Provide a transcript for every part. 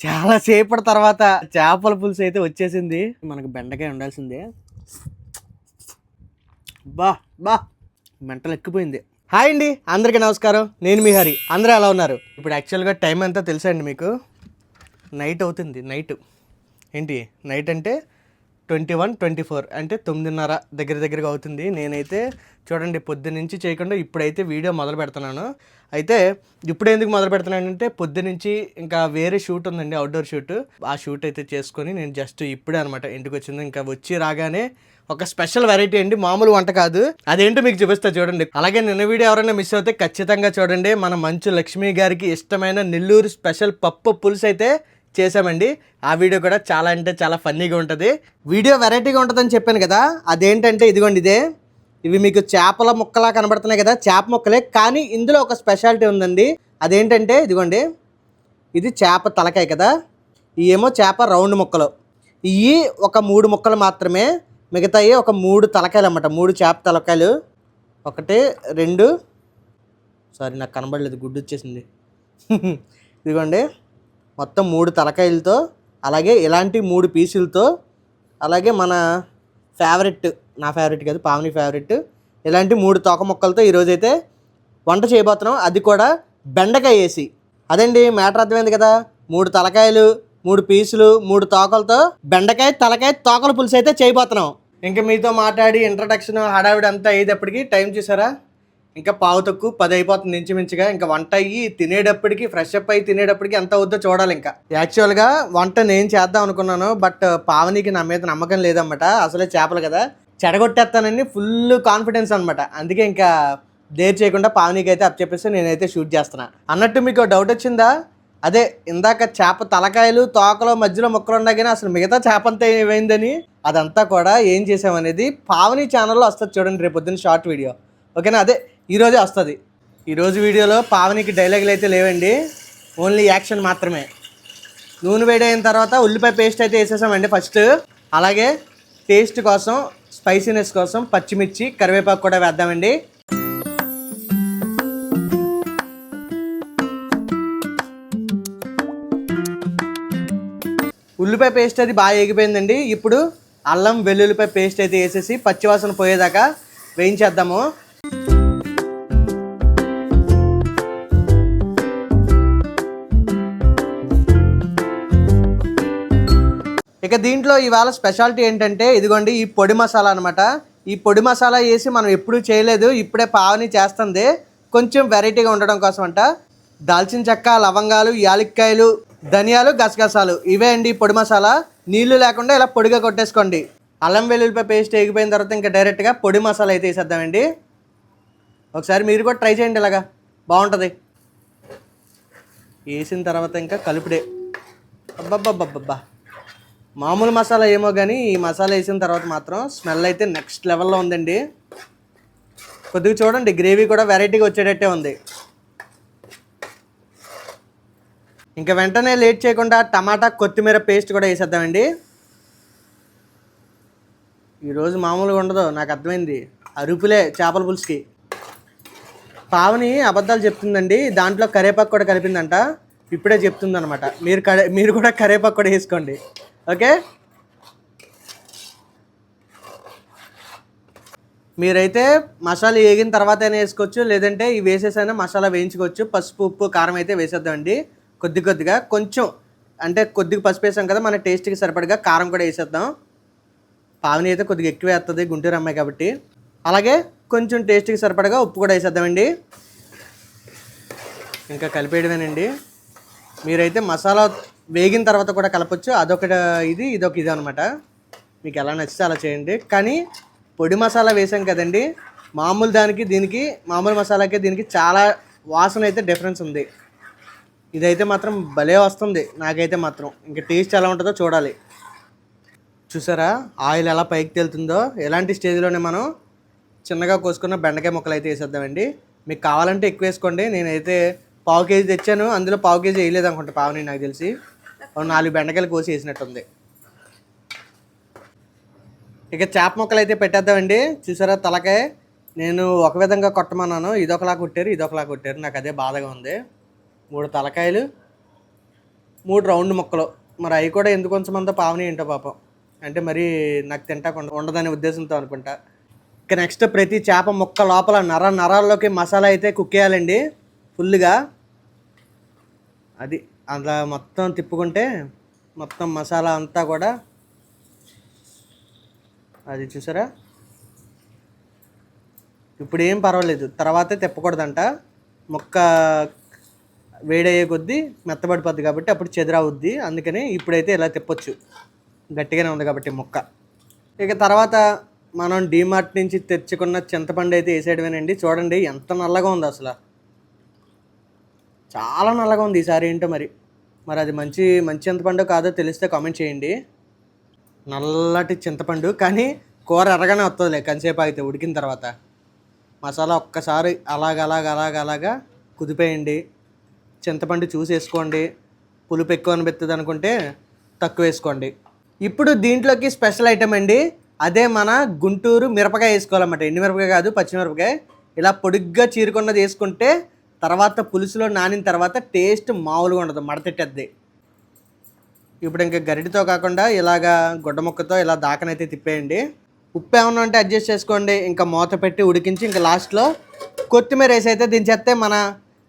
చాలా సేపటి తర్వాత చేపల పులుసు అయితే వచ్చేసింది. మనకు బెండకాయ ఉండాల్సిందే. బా బా. మెంటలు ఎక్కిపోయింది. హాయ్ అండి అందరికీ నమస్కారం. నేను మీ హరి. అందరూ ఎలా ఉన్నారు? ఇప్పుడు యాక్చువల్గా టైం ఎంత తెలుసా అండి మీకు? నైట్ అవుతుంది నైట్ ఏంటి? నైట్ అంటే ట్వంటీ వన్ ట్వంటీ ఫోర్ అంటే తొమ్మిదిన్నర దగ్గర దగ్గరగా అవుతుంది. నేనైతే చూడండి పొద్దు నుంచి చేయకుండా ఇప్పుడైతే వీడియో మొదలు పెడుతున్నాను. అయితే ఇప్పుడు ఎందుకు మొదలు పెడుతున్నానంటే పొద్దు నుంచి ఇంకా వేరే షూట్ ఉందండి అవుట్డోర్ షూట్. ఆ షూట్ అయితే చేసుకొని నేను జస్ట్ ఇప్పుడే అనమాట ఇంటికి వచ్చింది. ఇంకా వచ్చి రాగానే ఒక స్పెషల్ వెరైటీ అండి మామూలు వంట కాదు. అదేంటో మీకు చూపిస్తా చూడండి. అలాగే నిన్న వీడియో ఎవరైనా మిస్ అవుతే ఖచ్చితంగా చూడండి. మన మంచు లక్ష్మి గారికి ఇష్టమైన నెల్లూరు స్పెషల్ పప్పు పులుసు అయితే చేసామండి ఆ వీడియో కూడా చాలా అంటే చాలా ఫన్నీగా ఉంటుంది. వీడియో వెరైటీగా ఉంటుందని చెప్పాను కదా అదేంటంటే ఇదిగోండి ఇదే. ఇవి మీకు చేపల ముక్కలా కనబడుతున్నాయి కదా చేప ముక్కలే. కానీ ఇందులో ఒక స్పెషాలిటీ ఉందండి. అదేంటంటే ఇదిగోండి ఇది చేప తలకాయ కదా. ఏమో చేప రౌండ్ ముక్కలు. ఇవి ఒక మూడు ముక్కలు మాత్రమే మిగతాయి ఒక మూడు తలకాయలు అన్నమాట. మూడు చేప తలకాయలు. ఒకటి రెండు. సారీ నాకు కనబడలేదు గుడ్డు వచ్చేసింది ఇదిగోండి. మొత్తం మూడు తలకాయలతో అలాగే ఇలాంటి మూడు పీసులతో అలాగే మన ఫేవరెట్ నా ఫేవరెట్ కాదు పావని ఫేవరెట్ ఇలాంటి మూడు తోక ముక్కలతో ఈరోజైతే వంట చేయబోతున్నాం. అది కూడా బెండకాయ వేసి. అదండి మ్యాటర్ అర్థమైంది కదా? మూడు తలకాయలు మూడు పీసులు మూడు తోకలతో బెండకాయ తలకాయ తోకల పులుసు అయితే చేయబోతున్నాం. ఇంకా మీతో మాట్లాడి ఇంట్రడక్షన్ హడావిడి అంతా అయ్యేటప్పటికి టైం చూసారా? ఇంకా పావు తక్కువ పది అయిపోతుంది ఇంచుమించుగా. ఇంకా వంట అయ్యి తినేటప్పటికి ఫ్రెష్ అప్ అయ్యి తినేటప్పటికి ఎంత అవుద్దో చూడాలి ఇంకా. యాక్చువల్గా వంట నేను చేద్దాం అనుకున్నాను బట్ పావనికి నా మీద నమ్మకం లేదన్నమాట. అసలే చేపలు కదా. చెడగొట్టేస్తానని ఫుల్ కాన్ఫిడెన్స్ అనమాట అందుకే ఇంకా దేర్ చేయకుండా పావనికి అయితే అప్ చెప్పేసి నేనైతే షూట్ చేస్తున్నా. అన్నట్టు మీకు డౌట్ వచ్చిందా? అదే ఇందాక చేప తలకాయలు తోకలో మధ్యలో మొక్కలు ఉన్నా కానీ అసలు మిగతా చేప అంతా ఏమైందని? అదంతా కూడా ఏం చేసామనేది పావని ఛానల్లో వస్తుంది చూడండి రేపు పొద్దున్న షార్ట్ వీడియో ఓకేనా? అదే ఈరోజే వస్తుంది. ఈరోజు వీడియోలో పావనికి డైలాగులు అయితే లేవండి. ఓన్లీ యాక్షన్ మాత్రమే. నూనె వేడైన తర్వాత ఉల్లిపాయ పేస్ట్ అయితే వేసేసామండి ఫస్ట్ అలాగే టేస్ట్ కోసం స్పైసీనెస్ కోసం పచ్చిమిర్చి కరివేపాకు కూడా వేద్దామండి. ఉల్లిపాయ పేస్ట్ అది బాగా ఎగిపోయిందండి ఇప్పుడు అల్లం వెల్లుల్లిపాయ పేస్ట్ అయితే వేసేసి పచ్చివాసన పోయేదాకా వేయించేద్దాము. ఇక దీంట్లో ఇవాళ స్పెషాలిటీ ఏంటంటే ఇదిగోండి ఈ పొడి మసాలా అనమాట ఈ పొడి మసాలా వేసి మనం ఎప్పుడూ చేయలేదు ఇప్పుడే పావని చేస్తుంది. కొంచెం వెరైటీగా ఉండడం కోసం అంట దాల్చిన చెక్క లవంగాలు యాలక్కాయలు ధనియాలు గసగసాలు ఇవే అండి పొడి మసాలా. నీళ్ళు లేకుండా ఇలా పొడిగా కొట్టేసుకోండి. అల్లం వెల్లుల్లిపాయ పేస్ట్ ఎగిపోయిన తర్వాత ఇంకా డైరెక్ట్గా పొడి మసాలా అయితే వేసేద్దామండి. ఒకసారి మీరు కూడా ట్రై చేయండి ఇలాగా. బాగుంటుంది. వేసిన తర్వాత ఇంకా కలుపుడే. అబ్బబ్బబ్బబ్బబ్బా. మామూలు మసాలా ఏమో కానీ ఈ మసాలా వేసిన తర్వాత మాత్రం స్మెల్ అయితే నెక్స్ట్ లెవెల్లో ఉందండి. కొద్దిగా చూడండి గ్రేవీ కూడా వెరైటీగా వచ్చేటట్టే ఉంది. ఇంకా వెంటనే లేట్ చేయకుండా టమాటా కొత్తిమీర పేస్ట్ కూడా వేసేద్దామండి. ఈరోజు మామూలుగా ఉండదు నాకు అర్థమైంది. అరుపులే చేపల పులుసుకి. పావని అబద్ధాలు చెప్తుందండి దాంట్లో కరేపాకు కూడా కలిపిందంట. ఇప్పుడే చెప్తుంది అనమాట మీరు కరే మీరు కూడా కరేపాకు కూడా వేసుకోండి. ఓకే? మీరైతే మసాలా వేగిన తర్వాత అయినా వేసుకోవచ్చు లేదంటే ఇవి వేసేసైనా మసాలా వేయించుకోవచ్చు. పసుపు ఉప్పు కారం అయితే వేసేద్దామండి. కొద్ది కొద్దిగా కొంచెం అంటే కొద్దిగా పసుపు వేసాం కదా మన టేస్ట్కి సరిపడగా కారం కూడా వేసేద్దాం. పావని అయితే కొద్దిగా ఎక్కువ వేస్తుంది గుంటూరు అమ్మాయి కాబట్టి. అలాగే కొంచెం టేస్ట్కి సరిపడగా ఉప్పు కూడా వేసేద్దామండి. ఇంకా కలిపేయడమేనండి. మీరైతే మసాలా వేగిన తర్వాత కూడా కలపచ్చు. అదొక ఇది ఇదొక ఇది అనమాట మీకు ఎలా నచ్చితే అలా చేయండి. కానీ పొడి మసాలా వేసాం కదండి మామూలు దానికి దీనికి మామూలు మసాలాకి దీనికి చాలా వాసన అయితే డిఫరెన్స్ ఉంది. ఇదైతే మాత్రం భలే వస్తుంది నాకైతే మాత్రం. ఇంకా టేస్ట్ ఎలా ఉంటుందో చూడాలి. చూసారా? ఆయిల్ ఎలా పైకి తేలుతుందో ఎలాంటి స్టేజ్లోనే మనం చిన్నగా కోసుకున్న బెండకాయ ముక్కలు అయితే వేసేద్దామండి. మీకు కావాలంటే ఎక్కువ వేసుకోండి. నేనైతే పావు కేజీ తెచ్చాను అందులో పావు కేజీ వేయలేదు అనుకుంటా పావుని నాకు తెలిసి. నాలుగు బెండకాయలు కోసి వేసినట్టుంది ఇక చేప ముక్కలు అయితే పెట్టేద్దామండి. చూసారా తలకాయ? నేను ఒక విధంగా కొట్టమన్నాను. ఇదొకలా కొట్టారు ఇదొకలా కొట్టారు. నాకు అదే బాధగా ఉంది. మూడు తలకాయలు మూడు రౌండ్ ముక్కలు. మరి అవి కూడా ఎందుకు కొంచెమంతా పావని ఏంటో పాపం. అంటే మరి నాకు తింటాకుండా ఉండదనే ఉద్దేశంతో అనుకుంటా. ఇక నెక్స్ట్ ప్రతి చేప ముక్క లోపల నర నరాల్లోకి మసాలా అయితే కుక్ చేయాలండి ఫుల్గా అది. అలా మొత్తం తిప్పుకుంటే మొత్తం మసాలా అంతా కూడా అది చూసారా? ఇప్పుడు ఏం పర్వాలేదు. తర్వాతే తిప్పకూడదంట. మొక్క వేడయ్యే కొద్దీ మెత్తబడిపోద్ది కాబట్టి అప్పుడు చెదిరవుద్ది. అందుకని ఇప్పుడైతే ఇలా తిప్పొచ్చు. గట్టిగానే ఉంది కాబట్టి మొక్క. ఇక తర్వాత మనం డీమార్ట్ నుంచి తెచ్చుకున్న చింతపండు అయితే వేసేయడమేనండి. చూడండి ఎంత నల్లగా ఉంది అసలు. చాలా నల్లగా ఉంది ఈసారి ఏంటో మరి. మరి అది మంచి మంచి చింతపండు కాదో తెలిస్తే కామెంట్ చేయండి. నల్లటి చింతపండు కానీ కూర ఎర్రగానే వస్తుందిలే కంచేపు అయితే ఉడికిన తర్వాత. మసాలా ఒక్కసారి అలాగ అలాగ అలాగ అలాగా కుదిపేయండి. చింతపండు చూసి వేసుకోండి. పులుపు ఎక్కువ అనిపిస్తుంది అనుకుంటే తక్కువ వేసుకోండి. ఇప్పుడు దీంట్లోకి స్పెషల్ ఐటమ్ అండి. అదే మన గుంటూరు మిరపకాయ వేసుకోవాలన్నమాట. ఎండు మిరపకాయ కాదు పచ్చిమిరపకాయ ఇలా పొడుగ్గా చీరుకున్నది వేసుకుంటే తర్వాత పులుసులో నానిన తర్వాత టేస్ట్ మామూలుగా ఉండదు మడతెట్టద్ది ఇప్పుడు ఇంకా గరిటితో కాకుండా ఇలాగా గుడ్డ ముక్కతో ఇలా దాకనైతే తిప్పేయండి. ఉప్పు ఏమన్నా ఉంటే అడ్జస్ట్ చేసుకోండి. ఇంకా మూత పెట్టి ఉడికించి ఇంకా లాస్ట్లో కొత్తిమీర వేసి అయితే దించేస్తే మన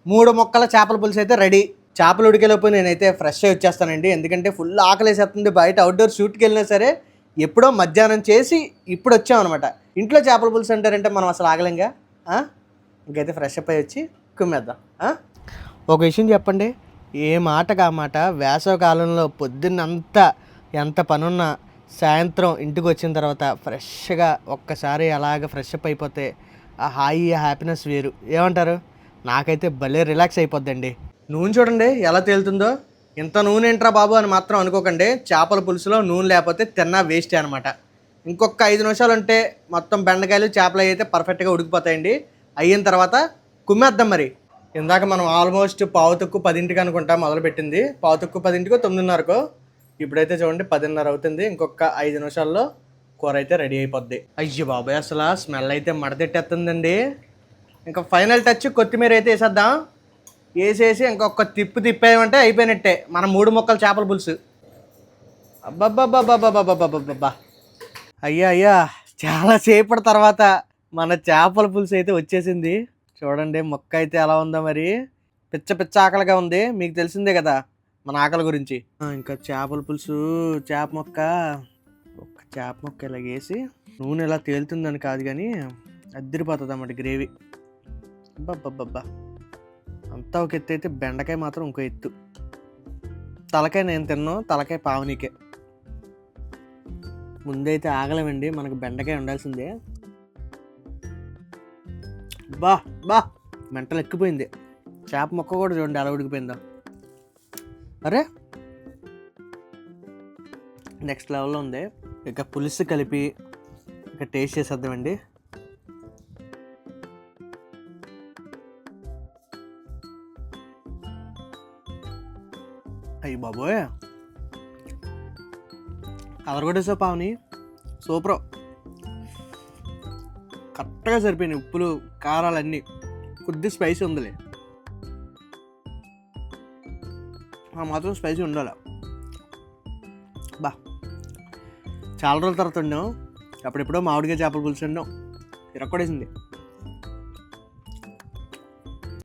మూడు మొక్కల చేపల పులుసు అయితే రెడీ. చేపలు ఉడికేలోపు నేనైతే ఫ్రెష్ అయి వచ్చేస్తానండి. ఎందుకంటే ఫుల్ ఆకలి వేసేస్తుంది. బయట అవుట్డోర్ షూట్కి వెళ్ళినా సరే ఎప్పుడో మధ్యాహ్నం చేసి ఇప్పుడు వచ్చామన్నమాట. ఇంట్లో చేపల పులుసు అంటారంటే మనం అసలు ఆగలేంగా? ఇంకైతే ఫ్రెష్ అప్ అయ్యి వచ్చి కుమ్మేద్దాం మీద ఒక విషయం చెప్పండి. ఏ మాట కామాట వేసవకాలంలో పొద్దున్నంతా ఎంత పనున్నా సాయంత్రం ఇంటికి వచ్చిన తర్వాత ఫ్రెష్గా ఒక్కసారి అలాగ ఫ్రెష్ అప్ అయిపోతే ఆ హాయి హ్యాపీనెస్ వేరు. ఏమంటారు? నాకైతే భలే రిలాక్స్ అయిపోద్దండి. నూనె చూడండి ఎలా తేలుతుందో. ఇంత నూనె ఏంట్రా బాబు అని మాత్రం అనుకోకండి. చేపల పులుసులో నూనె లేకపోతే తిన్నా వేస్టే అనమాట ఇంకొక ఐదు నిమిషాలు ఉంటే మొత్తం బెండకాయలు చేపలు అయితే పర్ఫెక్ట్గా ఉడికిపోతాయండి. అయిన తర్వాత కుమ్మేద్దాం మరి. ఇందాక మనం ఆల్మోస్ట్ పావు తక్కువ పదింటికి అనుకుంటా మొదలుపెట్టింది. పావు తక్కువ పదింటికో తొమ్మిదిన్నరకో. ఇప్పుడైతే చూడండి పదిన్నర అవుతుంది. ఇంకొక ఐదు నిమిషాల్లో కూర అయితే రెడీ అయిపోద్ది. అయ్యో బాబాయ్ అసలు స్మెల్ అయితే మడతెట్టేస్తుందండి. ఇంకా ఫైనల్ టచ్ కొత్తిమీర అయితే వేసేద్దాం. వేసేసి ఇంకొక తిప్పు తిప్పేయమంటే అయిపోయినట్టే. మన మూడు మొక్కల చేపల పులుసు. అబ్బబ్బబ్బబ్బబ్బబ్బబ్బబ్బబ్బా అయ్యా అయ్యా చాలాసేపటి తర్వాత మన చేపల పులుసు అయితే వచ్చేసింది. చూడండి మొక్క అయితే ఎలా ఉందో మరి. పిచ్చ పిచ్చ ఆకలిగా ఉంది. మీకు తెలిసిందే కదా మన ఆకలి గురించి. ఇంకా చేపల పులుసు చేప మొక్క. ఒక చేప మొక్క ఇలా వేసి నూనె ఇలా తేలుతుందని కాదు కానీ అద్దరిపోతుంది అన్నమాట గ్రేవీ. అబ్బబ్బబ్బబ్బా. అంతా ఒక ఎత్తు అయితే బెండకాయ మాత్రం ఇంకో ఎత్తు. తలకాయ నేను తిన్నాను తలకాయ పావనీకే ముందైతే ఆగలేమండి మనకు బెండకాయ ఉండాల్సిందే. బా బా. మెంటలు ఎక్కిపోయింది. చేప మొక్క కూడా చూడండి అలా ఉడికిపోయిందా. అరే! నెక్స్ట్ లెవెల్లో ఉంది. ఇక పులుసు కలిపి ఇక టేస్ట్ చేసేద్దామండి. అయ్యి బాబోయ్! కలర్ కూడా పావని. సూపర్. కరెక్ట్గా సరిపోయినాయి ఉప్పులు కారాలు అన్నీ కొద్ది స్పైసీ ఉందిలే. ఆ మాత్రం స్పైసీ ఉండాలి. బా. చాలా రోజుల తర్వాత ఉండాం అప్పుడెప్పుడో మామిడికాయ చేపల పులుసు వండాం. ఇరక్కొడేసింది.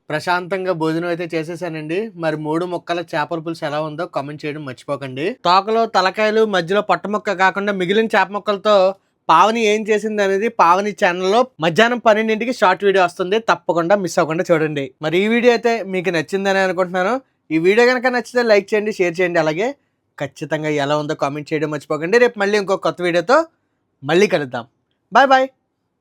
ప్రశాంతంగా భోజనం అయితే చేసేసానండి. మరి మూడు మొక్కల చేపల పులుసు ఎలా ఉందో కామెంట్ చేయడం మర్చిపోకండి. తోకలో తలకాయలు మధ్యలో పొట్ట మొక్క కాకుండా మిగిలిన చేప మొక్కలతో పావని ఏం చేసింది అనేది పావని ఛానల్లో మధ్యాహ్నం పన్నెండింటికి షార్ట్ వీడియో వస్తుంది. తప్పకుండా మిస్ అవ్వకుండా చూడండి. మరి ఈ వీడియో అయితే మీకు నచ్చిందని అనుకుంటున్నాను. ఈ వీడియో కనుక నచ్చితే లైక్ చేయండి షేర్ చేయండి. అలాగే ఖచ్చితంగా ఎలా ఉందో కామెంట్ చేయడం మర్చిపోకండి. రేపు మళ్ళీ ఇంకో కొత్త వీడియోతో మళ్ళీ కలుద్దాం. Bye bye